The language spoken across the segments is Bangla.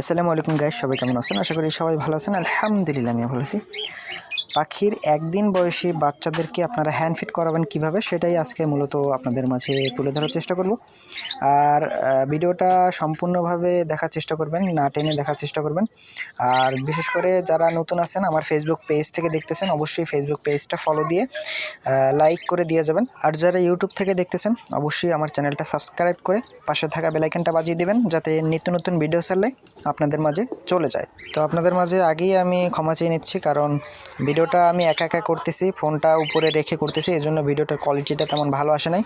আসসালামু আলাইকুম গাইস, সবাই কেমন আছেন? আশা করি সবাই ভালো আছেন। আলহামদুলিল্লাহ, আমিও ভালো আছি। পাখির একদিন বয়সী বাচ্চাদেরকে আপনারা হ্যান্ড ফিট করাবেন কীভাবে, সেটাই আজকে মূলত আপনাদের মাঝে তুলে ধরার চেষ্টা করব। আর ভিডিওটা সম্পূর্ণভাবে দেখার চেষ্টা করবেন, না টেনে দেখার চেষ্টা করবেন। আর বিশেষ করে যারা নতুন আছেন, আমার ফেসবুক পেজ থেকে দেখতেছেন, অবশ্যই ফেসবুক পেজটা ফলো দিয়ে লাইক করে দিয়ে যাবেন। আর যারা ইউটিউব থেকে দেখতেছেন, অবশ্যই আমার চ্যানেলটা সাবস্ক্রাইব করে পাশে থাকা বেলাইকনটা বাজিয়ে দেবেন, যাতে নিত্য নতুন ভিডিও ছাড়লে আপনাদের মাঝে চলে যায়। তো আপনাদের মাঝে আগেই আমি ক্ষমা চেয়ে নিচ্ছি, কারণ ভিডিওটা আমি একা একা করতেছি, ফোনটা উপরে রেখে করতেছি এই জন্য ভিডিওটার কোয়ালিটিটা তেমন ভালো আসে নাই,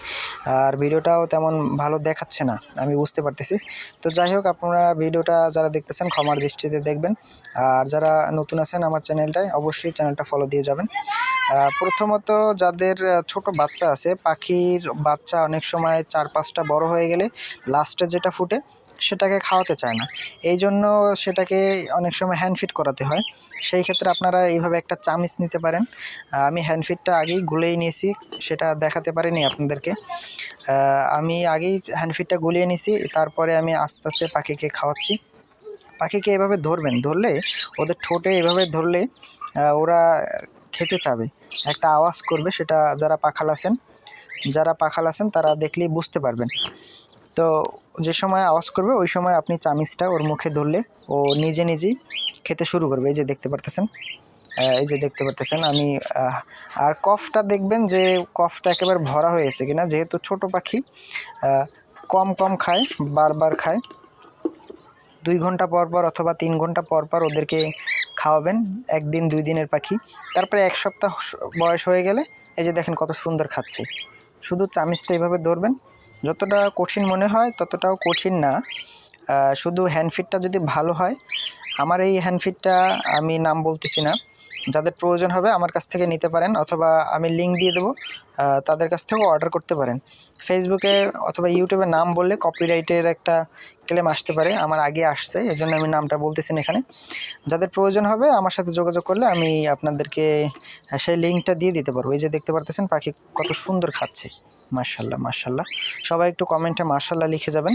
আর ভিডিওটাও তেমন ভালো দেখাচ্ছে না, আমি বুঝতে পারতেছি। তো যাই হোক, আপনারা ভিডিওটা যারা দেখতেছেন, ক্ষমার দৃষ্টিতে দেখবেন, আর যারা নতুন আছেন আমার চ্যানেলটায়, অবশ্যই চ্যানেলটা ফলো দিয়ে যাবেন। প্রথমত যাদের ছোট বাচ্চা আছে, পাখির বাচ্চা অনেক সময় চার পাঁচটা বড় হয়ে গেলে লাস্টে যেটা ফুটে সেটাকে খাওয়াতে চায় না। এই জন্য সেটাকে অনেক সময় হ্যান্ডফিট করাতে হয়। সেই ক্ষেত্রে আপনারা এইভাবে একটা চামিচ নিতে পারেন। আমি হ্যান্ডফিটটা আগেই গুলেই নিয়েছি, সেটা দেখাতে পারিনি আপনাদেরকে। আমি আগেই হ্যান্ডফিটটা গুলিয়ে নিয়েছি, তারপরে আমি আস্তে আস্তে পাখিকে খাওয়াচ্ছি। পাখিকে এভাবে ধরবেন, ধরলে ওদের ঠোঁটে এভাবে ধরলে ওরা খেতে চাবে। একটা আওয়াজ করবে, সেটা যারা পাখাল আছেন, যারা পাখাল আছেন তারা দেখলেই বুঝতে পারবেন। তো যে সময় আওয়াজ করবে, ওই সময় আপনি চামিচটা ওর মুখে ধরলে ও নিজে নিজেই খেতে শুরু করবে। এই যে দেখতে পারতেছেন? এই যে দেখতে পারতেছেন, আমি আর কফটা দেখবেন যে কফটা একেবারে ভরা হয়েছে কিনা, যেহেতু ছোট পাখি কম কম খায়, বারবার খায়। দুই ঘণ্টা পর পর অথবা তিন ঘণ্টা পর পর ওদেরকে খাওয়াবেন, একদিন দুই দিনের পাখি। তারপরে এক সপ্তাহ বয়স হয়ে গেলে, এই যে দেখেন কত সুন্দর খাচ্ছে। শুধু চামিচটা এইভাবে ধরবেন যতটা কঠিন মনে হয়, ততটাও কঠিন না। শুধু হ্যান্ডফিটটা যদি ভালো হয়, আমার এই হ্যান্ডফিটটা আমি নাম বলতেছি না। যাদের প্রয়োজন হবে আমার কাছ থেকে নিতে পারেন অথবা আমি লিঙ্ক দিয়ে দেবো তাদের কাছ থেকেও অর্ডার করতে পারেন। ফেসবুকে অথবা ইউটিউবে নাম বললে কপিরাইটের একটা ক্লেম আসতে পারে, আমার আগে আসছে এই জন্য আমি নামটা বলতেছি এখানে। যাদের প্রয়োজন হবে আমার সাথে যোগাযোগ করলে আমি আপনাদেরকে সেই লিঙ্কটা দিয়ে দিতে পারব। এই যে দেখতে পারতেছেন পাখি কত সুন্দর খাচ্ছে। মার্শাল্লাহ মার্শাল্লাহ সবাই একটু কমেন্টে মার্শাল্লাহ লিখে যাবেন।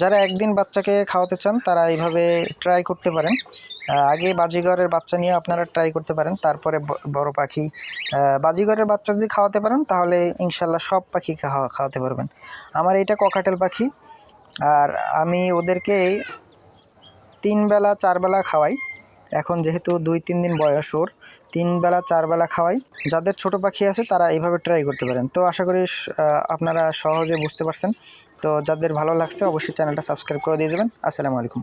যারা একদিন বাচ্চাকে খাওয়াতে চান তারা এইভাবে ট্রাই করতে পারেন। আগে বাজিগরের বাচ্চা নিয়ে আপনারা ট্রাই করতে পারেন। তারপরে বড় পাখি আহ, বাজিগরের বাচ্চা যদি খাওয়াতে পারেন তাহলে ইনশাল্লাহ সব পাখি খাওয়া খাওয়াতে পারবেন। আমার এইটা ককাটেল পাখি। আর আমি ওদেরকে তিন বেলা চার বেলা খাওয়াই। এখন যেহেতু দুই, তিন দিন বয়স ওর, তিন বেলা, চার বেলা খাওয়াই। যাদের ছোট পাখি আছে, তারা এইভাবে ট্রাই করতে পারেন। তো আশা করি আপনারা সহজে বুঝতে পারছেন। তো যাদের ভালো লাগছে, অবশ্যই চ্যানেলটা সাবস্ক্রাইব করে দিয়ে যাবেন। আসসালামু আলাইকুম।